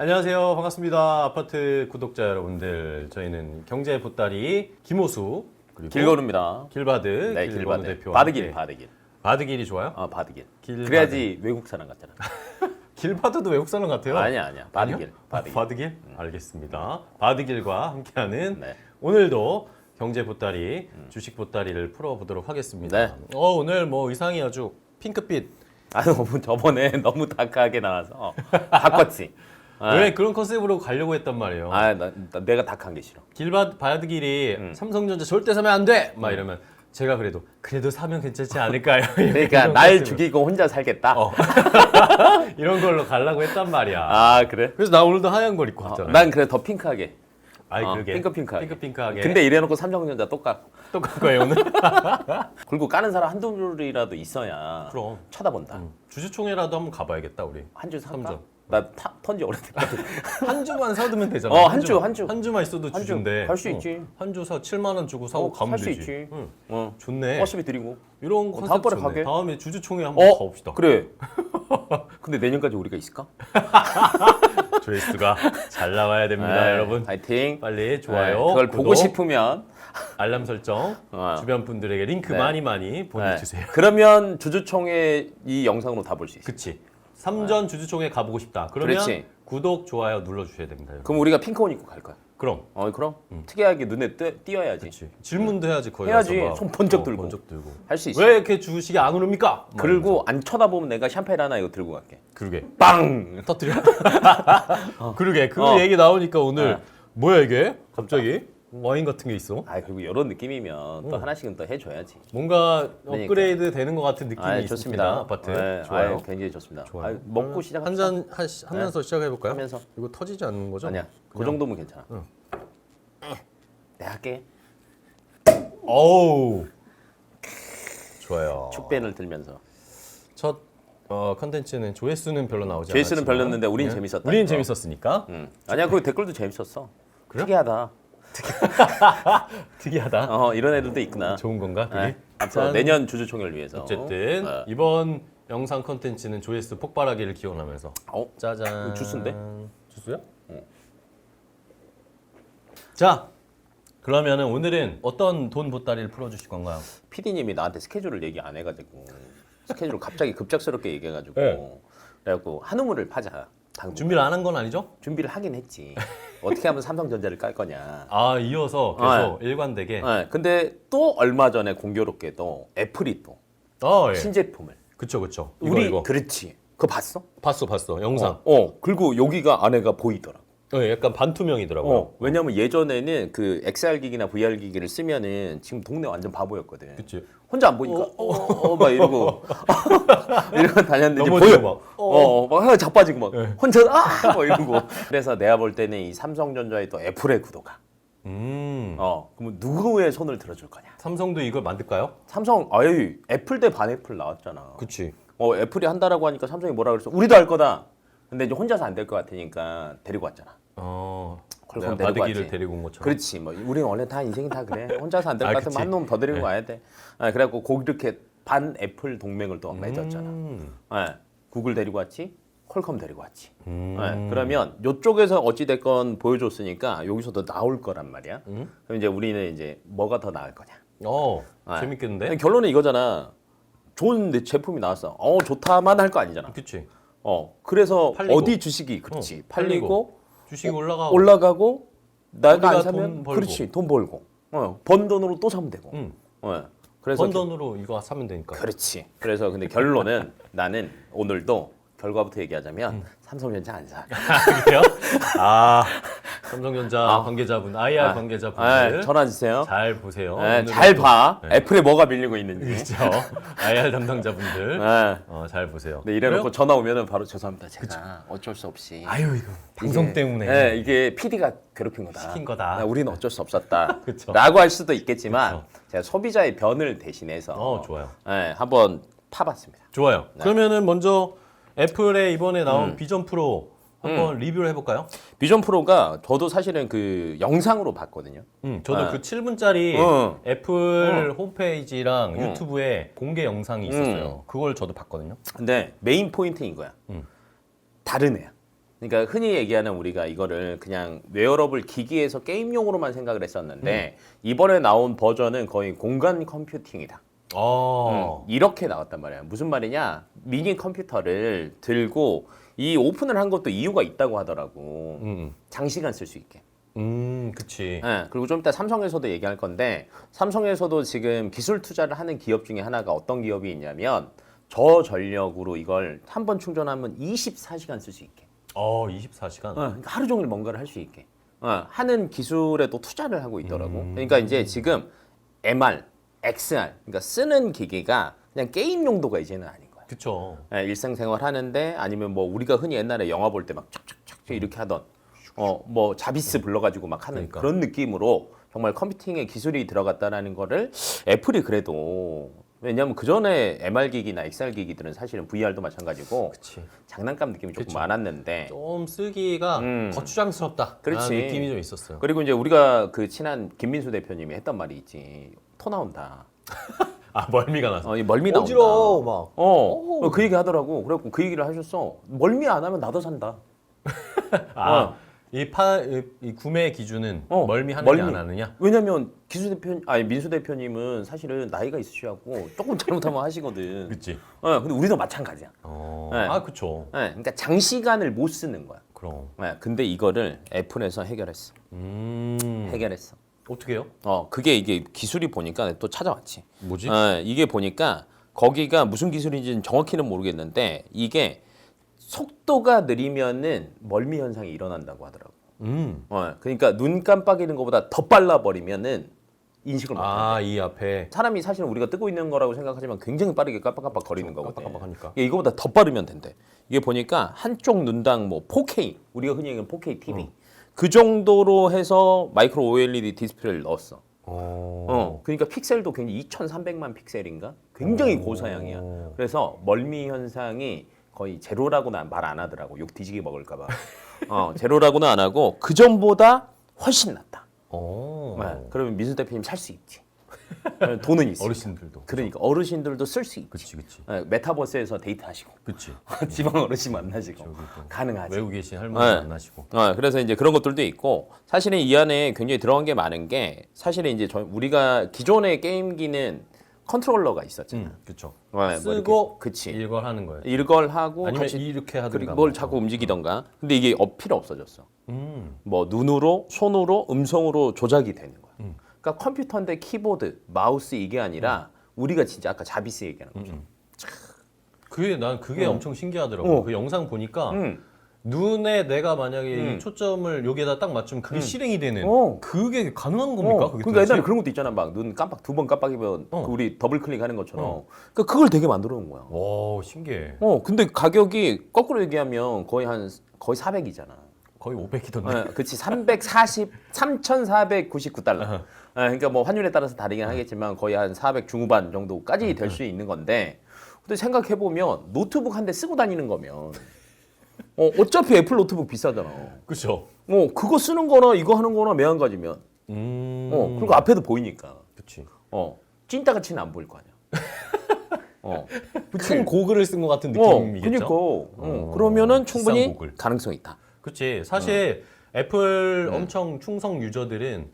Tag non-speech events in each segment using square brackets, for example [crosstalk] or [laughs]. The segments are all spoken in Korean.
안녕하세요. 반갑습니다. 아파트 구독자 여러분들. 저희는 경제 보따리 김호수 그리고 길거루입니다. 길바드 네, 길바드. 대표와 바드길. 바드길. 바드길이 좋아요? 어, 바드길. 길 그래야지 외국 사람 같잖아. [laughs] 길바드도 외국 사람 같아요. 아니야, 아니야. 바드길, 아니요? 바드길. 바드길? 알겠습니다. 바드길과 함께하는 네. 오늘도 경제 보따리, 주식 보따리를 풀어보도록 하겠습니다. 네. 어, 오늘 뭐 의상이 아주 핑크빛. 아, 너무 저번에 너무 다크하게 나와서 바꿨지. [laughs] 아, 왜 그런 컨셉으로 가려고 했단 말이에요. 아, 나, 나- 내가 다크한 게 싫어. 길바 바드길이 음. 삼성전자 절대 사면 안 돼. 막 이러면 제가 그래도 그래도 사면 괜찮지 않을까요? [laughs] 그러니까 이런 날 컨셉으로. 죽이고 혼자 살겠다. 어. [laughs] 이런 걸로 가려고 했단 말이야. 아, 그래? 그래서 나 오늘도 하얀 걸 입고 어, 왔잖아. 난 그래 더 핑크하게. 아이 어, 그러게. 핑크핑크하게. 핑크핑크하게. 근데 이래놓고 삼성전자 똑같고. 똑같 거예요 오늘. [laughs] 그리고 까는 사람 한두 줄이라도 있어야 그럼. 쳐다본다. 주주총회라도 한번 가봐야겠다 우리. 한 줄? 삼성. 나 타, 턴지 오래됐거든. [laughs] 한 주만 사두면 되잖아. 어, 한 주, 한 주. 한 주만 있어도 한 주. 주주인데. 갈수 있지. 한 주 사 7만 원 주고 사고 어, 가면 살수 되지. 있지. 응. 어. 좋네. 버스비 드리고. 이런 컨셉 다음번에 좋네. 가게. 다음에 주주총회 한번 어, 가봅시다. 그래. [laughs] 근데 내년까지 우리가 있을까? [laughs] 조회수가 잘 나와야 됩니다, 네, 여러분. 파이팅. 빨리 좋아요. 네, 그걸 구독, 보고 싶으면 알람 설정, 어. 주변 분들에게 링크 네. 많이 많이 보내주세요. 네. 그러면 주주총회 이 영상으로 다 볼 수 있어. 그치. 삼전 주주총회 가보고 싶다. 그러면 그렇지. 구독, 좋아요 눌러주셔야 됩니다. 여러분. 그럼 우리가 핑크 옷 입고 갈 거야. 그럼. 어, 그럼 특이하게 눈에 띄, 띄어야지. 그치. 질문도 해야지 거기 해야지. 가서 막. 손 번쩍 어, 들고. 번쩍 들고. 할 수 있어. 왜 이렇게 주식이 안 오릅니까? 막 그리고 안 쳐다보면 내가 샴페인 하나 이거 들고 갈게. 그러게. 빵. [laughs] 터뜨려? [laughs] 그러게. 그 어. 얘기 나오니까 오늘 네. 뭐야 이게? 갑자기 와인 같은 게 있어? 아 그리고 이런 느낌이면 또 하나씩은 또 해줘야지. 뭔가 그러니까. 업그레이드 되는 것 같은 느낌이 아 있습니다. 좋습니다. 아파트. 네, 좋아요. 아유, 굉장히 좋습니다. 좋아요. 아유, 먹고 시작합시다. 한잔 하면서 시작해 볼까요? 하면서. 이거 터지지 않는 거죠? 아니야. 그 정도면 괜찮아. 응. 내가 할게. 어우. 좋아요. 축벤을 들면서. 첫 어, 컨텐츠는 조회수는 별로 나오지 조회수는 않았지만 별로였는데 우린 네. 재밌었다, 우리는. 재밌었으니까. 응. 아니야 그 댓글도 재밌었어. 그래요? 특이하다. [laughs] 특이하다. 어 이런 애들도 있구나. 좋은 건가? 그게? 네. 앞으로. 내년 주주총회를 위해서. 어쨌든 어. 이번 영상 컨텐츠는 조회수 폭발하기를 기원하면서 어? 짜잔. 주스인데? 주스야? 어. 자, 그러면은 오늘은 어떤 돈 보따리를 풀어주실 건가요? PD님이 나한테 스케줄을 얘기 안 해가지고 스케줄을 갑자기 급작스럽게 얘기해가지고 네. 그래갖고 한우물을 파자. 당분. 준비를 안 한 건 아니죠? 준비를 하긴 했지. 어떻게 하면 삼성전자를 깔 거냐. [laughs] 아 이어서 계속 일관되게. 네, 근데 또 얼마 전에 공교롭게도 애플이 또 어, 예. 신제품을 그쵸 그쵸. 이거, 우리 이거. 그렇지. 그거 봤어? 봤어 봤어 영상. 어, 어. 그리고 여기가 안에가 보이더라. 어, 약간 반투명이더라고요. 어, 왜냐면 예전에는 그 XR 기기나 VR 기기를 쓰면은 지금 동네 완전 바보였거든. 그치. 혼자 안 보니까 어막 이러고 [laughs] 이러고 다녔는데 이제 넘어지고 보여. 막. 어, 막 헤어 자빠지고 막 네. 혼자 아 막 이러고. 그래서 내가 볼 때는 이 삼성전자의 또 애플의 구도가. 음. 어, 그러면 누구의 손을 들어줄 거냐? 삼성도 이걸 만들까요? 삼성, 아유, 애플 대 반애플 나왔잖아. 그치. 어, 애플이 한다라고 하니까 삼성이 뭐라 그랬어? 우리도 할 거다. 근데 이제 혼자서 안 될 것 같으니까 데리고 왔잖아. 어. 퀄컴 내가 데리고 바드기를 왔지. 데리고 온 것처럼. 그렇지. 뭐 우리는 원래 다 인생이 다 그래. 혼자서 안될 아, 것 같으면 그치. 한 놈 더 데리고 네. 와야 돼. 아, 그래갖고 그렇게 반 애플 동맹을 또 맺었잖아. 음. 예, 구글 데리고 왔지, 퀄컴 데리고 왔지. 음. 예, 그러면 이쪽에서 어찌 됐건 보여줬으니까 여기서도 나올 거란 말이야. 음. 그럼 이제 우리는 이제 뭐가 더 나을 거냐? 어. 네. 재밌겠는데? 결론은 이거잖아. 좋은 내 제품이 나왔어. 어 좋다만 할 거 아니잖아. 그치. 어 그래서 팔리고. 어디 주식이 그렇지 어, 팔리고, 팔리고. 주식이 올라가고. 올라가고 나가 우리가 안 사면 돈 벌고. 그렇지 돈 벌고 어, 번 돈으로 또 사면 되고. 응. 어, 그래서 번 돈으로 이거 사면 되니까. 그렇지. 그래서 근데 결론은 [laughs] 나는 오늘도 결과부터 얘기하자면 음. 삼성전자 안 사. [laughs] 그래요? [laughs] 아, 삼성전자 관계자분, IR 아, 관계자분들 아, 전화 주세요. 잘 보세요. 네, 잘 또- 봐. 네. 애플에 뭐가 밀리고 있는지. 그렇죠. IR 담당자분들 네. 어, 잘 보세요. 네, 이래놓고 그래요? 전화 오면은 바로 죄송합니다. 제가 어쩔 수 없이. 아유 이거 방송 이게- 때문에 네, 이게 PD가 괴롭힌 거다. 시킨 거다. 네, 우리는 어쩔 수 없었다. [laughs] 그쵸. 라고 할 수도 있겠지만. 제가 소비자의 변을 대신해서 어 좋아요. 네, 한번 파봤습니다. 좋아요. 네. 그러면은 먼저 애플의 이번에 나온 음. 비전 프로 한번 리뷰를 해볼까요? 비전 프로가 저도 사실은 그 영상으로 봤거든요. 음, 저도 네. 그 7분짜리 어. 애플 홈페이지랑 어. 유튜브에 공개 영상이 있었어요. 그걸 저도 봤거든요. 근데 메인 포인트인 거야. 음. 다른 애야. 그러니까 흔히 얘기하는 우리가 이거를 그냥 웨어러블 기기에서 게임용으로만 생각을 했었는데 이번에 나온 버전은 거의 공간 컴퓨팅이다. 어. 음, 이렇게 나왔단 말이야. 무슨 말이냐? 미니 컴퓨터를 들고 이 오픈을 한 것도 이유가 있다고 하더라고. 음. 장시간 쓸 수 있게. 음, 그치. 예, 그리고 좀 이따 삼성에서도 얘기할 건데 삼성에서도 지금 기술 투자를 하는 기업 중에 하나가 어떤 기업이 있냐면 저전력으로 이걸 한 번 충전하면 24시간 쓸 수 있게. 어, 24시간. 어, 그러니까 하루 종일 뭔가를 할 수 있게 어, 하는 기술에도 투자를 하고 있더라고. 음. 그러니까 이제 지금 MR, XR, 그러니까 쓰는 기기가 그냥 게임 용도가 이제는 아닌 거야. 그쵸. 예, 일상생활 하는데 아니면 뭐 우리가 흔히 옛날에 영화 볼 때 막 촥촥촥 이렇게 하던 어 뭐 자비스 불러가지고 막 하는 그러니까. 그런 느낌으로 정말 컴퓨팅에 기술이 들어갔다라는 거를 애플이 그래도 왜냐하면 그 전에 MR 기기나 XR 기기들은 사실은 VR도 마찬가지고 그치. 장난감 느낌이 조금 그쵸. 많았는데 좀 쓰기가 음. 거추장스럽다. 그렇지. 라는 느낌이 좀 있었어요. 그리고 이제 우리가 그 친한 김민수 대표님이 했던 말이 있지 토 나온다 [laughs] 아, 멀미가 나서. 어, 이 멀미 나온다 어지러워, 막. 어, 그 얘기 하더라고 그래갖고 그 얘기를 하셨어 멀미 안 하면 나도 산다 [laughs] 아, 어. 이 파, 이, 이 구매 기준은 어, 멀미하는 멀미. 게안 하느냐? 왜냐면 기수 대표 아니 민수 대표님은 사실은 나이가 있으시고 조금 잘못하면 하시거든. 그치. 어, 근데 우리도 마찬가지야. 어, 네. 아, 그쵸. 예, 그러니까 장시간을 못 쓰는 거야. 그럼. 예, 근데 이거를 애플에서 해결했어. 음. 해결했어. 어떻게 해요? 어, 그게 이게 기술이 보니까 또 찾아왔지. 뭐지? 예, 이게 보니까 거기가 무슨 기술인지는 정확히는 모르겠는데 이게 속도가 느리면은 멀미 현상이 일어난다고 하더라고. 음. 어, 그러니까 눈 깜빡이는 것보다 더 빨라 버리면은 인식을 못 해. 아, 이 앞에. 사람이 사실은 우리가 뜨고 있는 거라고 생각하지만 굉장히 빠르게 깜빡깜빡 거리는 거거든. 깜빡깜빡하니까. 이게 이거보다 더 빠르면 된대. 이게 보니까 한쪽 눈당 뭐 4K 우리가 흔히 얘기하는 4K TV 그 정도로 해서 마이크로 OLED 디스플레이를 넣었어. 어. 어, 그러니까 픽셀도 굉장히 2,300만 픽셀인가? 굉장히 오. 고사양이야. 그래서 멀미 현상이 거의 제로라고는 말 안 하더라고. 욕 뒤지게 먹을까봐. [laughs] 어, 제로라고는 안 하고 그 전보다 훨씬 낫다. 어. 네, 그러면 민수 대표님 살 수 있지. 네, 돈은 있어. 어르신들도. 그러니까 어르신들도 쓸 수 있지. 그치, 그치. 네, 메타버스에서 데이트하시고 그치. [laughs] 지방 어르신 만나시고 저기 또 가능하지. 외국 계신 할머니 네. 만나시고. 어, 그래서 이제 그런 것들도 있고 사실은 이 안에 굉장히 들어간 게 많은 게 사실은 이제 저, 우리가 기존의 게임기는 컨트롤러가 있었잖아. 음, 그쵸. 네, 뭐 쓰고 그치. 이걸 하는 거예요. 이걸 하고 아니면 같이 이렇게 하든가. 그리고 뭘 뭐. 자꾸 움직이던가. 근데 이게 어, 필요 없어졌어. 음. 뭐 눈으로, 손으로, 음성으로 조작이 되는 거야. 음. 그러니까 컴퓨터인데 키보드, 마우스 이게 아니라 우리가 진짜 아까 자비스 얘기하는 거죠. 음. 그게 난 그게 어. 엄청 신기하더라고. 어. 그 영상 보니까 음. 눈에 내가 만약에 음. 이 초점을 여기에다 딱 맞추면 그게 실행이 되는 어. 그게 가능한 겁니까? 어, 그게 그러니까 도대체? 옛날에 그런 것도 있잖아. 막 눈 깜빡 두 번 깜빡이면 어. 그 우리 더블 클릭하는 것처럼. 어. 그러니까 그걸 되게 만들어 놓은 거야. 와 신기해. 어, 근데 가격이 거꾸로 얘기하면 거의 한 거의 400이잖아. 거의 500이던데. 어, 그치 340, 3,499달러. [laughs] 어, 그러니까 뭐 환율에 따라서 다르긴 하겠지만 거의 한 400 중후반 정도까지 될 수 있는 건데. 근데 생각해 보면 노트북 한 대 쓰고 다니는 거면 어, 어차피 애플 노트북 비싸잖아. 그렇죠. 어, 그거 쓰는 거나 이거 하는 거나 매한 가지면. 음. 어, 그리고 앞에도 보이니까. 그렇지. 어, 찐따 같이는 안 보일 거 아니야. [laughs] 어, 큰 고글을 쓴 것 같은 어, 느낌이겠죠. 그니까. 어, 그러면은 비싼 충분히. 가능성 이 있다. 그렇지. 사실 애플 음. 엄청 충성 유저들은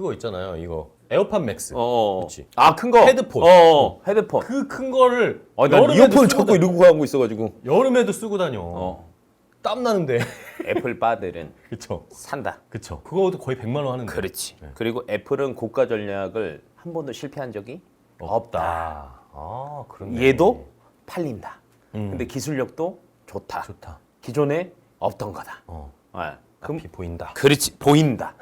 그거 있잖아요. 이거 에어팟 맥스. 어, 그치. 아, 큰 거. 헤드폰. 어, 헤드폰. 그 큰 거를 아, 난 이어폰을 쓰고 자꾸 다- 이러고 하고 있어가지고. 여름에도 쓰고 다녀. 어. 땀 나는데. [laughs] 애플 바들은 그쵸. 산다. 그쵸. 그거도 거의 100만 원 하는데. 그렇지. 네. 그리고 애플은 고가 전략을 한 번도 실패한 적이 없다. 아, 그런데. 얘도 팔린다. 음. 근데 기술력도 좋다. 좋다. 기존에 없던 거다. 어. 어. 그럼 보인다. 그렇지. 보인다.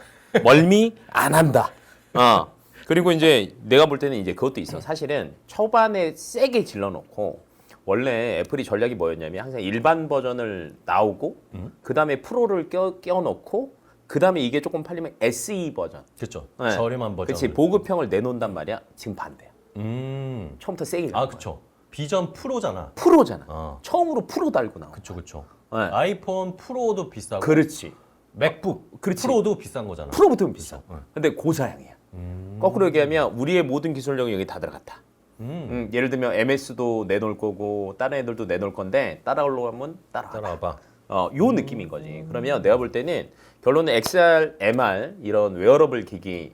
멀미 안 한다. 어. 그리고 이제 내가 볼 때는 이제 그것도 있어. 사실은 초반에 세게 질러놓고 원래 애플이 전략이 뭐였냐면 항상 일반 버전을 나오고 음. 그 다음에 프로를 껴, 껴놓고 그 다음에 이게 조금 팔리면 SE 버전. 그쵸. 네. 저렴한 버전. 그렇지. 보급형을 내놓는단 말이야. 지금 반대야. 음. 처음부터 세게. 아, 나온. 그쵸. 비전 프로잖아. 프로잖아. 어. 처음으로 프로 달고 나와. 그쵸, 그쵸. 네. 아이폰 프로도 비싸고. 그렇지. 맥북 그렇지. 프로도 비싼 거잖아. 프로부터는 비싸. 네. 근데 고사양이야. 음. 거꾸로 얘기하면 우리의 모든 기술력이 여기 다 들어갔다. 음. 음, 예를 들면 MS도 내놓을 거고 다른 애들도 내놓을 건데 따라오려고 하면 따라와. 따라와봐. 어, 요 느낌인 거지. 그러면 내가 볼 때는 결론은 XR, MR 이런 웨어러블 기기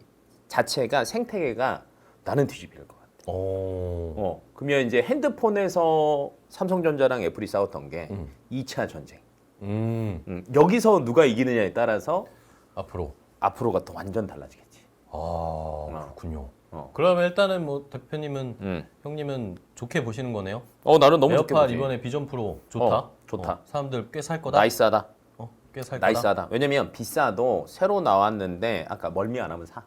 자체가 생태계가 나는 뒤집힐 것 같아. 어. 어, 그러면 이제 핸드폰에서 삼성전자랑 애플이 싸웠던 게 음. 2차 전쟁. 음. 음, 여기서 누가 이기느냐에 따라서 앞으로. 앞으로가 또 완전 달라지겠지. 아 그렇군요. 어. 그러면 일단은 뭐 대표님은 음. 형님은 좋게 보시는 거네요. 어, 나는 너무 좋게 에어팟 보지. 이번에 비전 프로 좋다. 어, 좋다. 사람들 꽤 살 거다. 나이스하다. 어, 꽤 살 거다. 나이스하다. 왜냐면 비싸도 새로 나왔는데 아까 멀미 안 하면 사.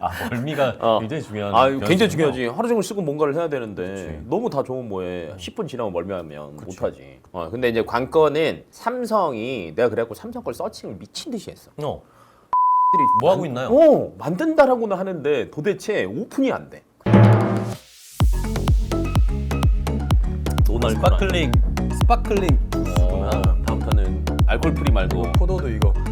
아 멀미가 어. 굉장히 중요한. 아, 굉장히. 중요하지. 하루 종일 쓰고 뭔가를 해야 되는데 그치. 너무 다 좋으면 뭐해. 10분 지나면 멀미하면 못 하지. 어, 근데 이제 관건은 삼성이 내가 그래갖고 삼성 걸 서칭을 미친 듯이 했어. 어. 뭐 하고 있나요? 어, 만든다라고는 하는데 도대체 오픈이 안 돼. 오늘 스파클링 스파클링 어, 다음부터는 알콜 프리 말고 포도도 이거 좀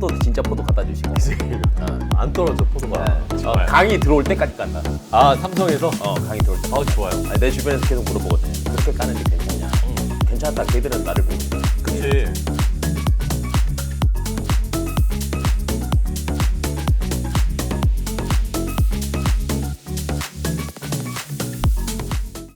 포도 진짜 포도 갖다 주시고. [laughs] 안 떨어져 포도가. 어, 강이 들어올 때까지 깐다. 아 삼성에서. 어, 강이 들어올 때. 아 좋아요. 아니, 내 주변에서 계속 물어보거든. 그렇게 까는데 괜찮냐? 괜찮다. 걔들은 나를 보고. 그치.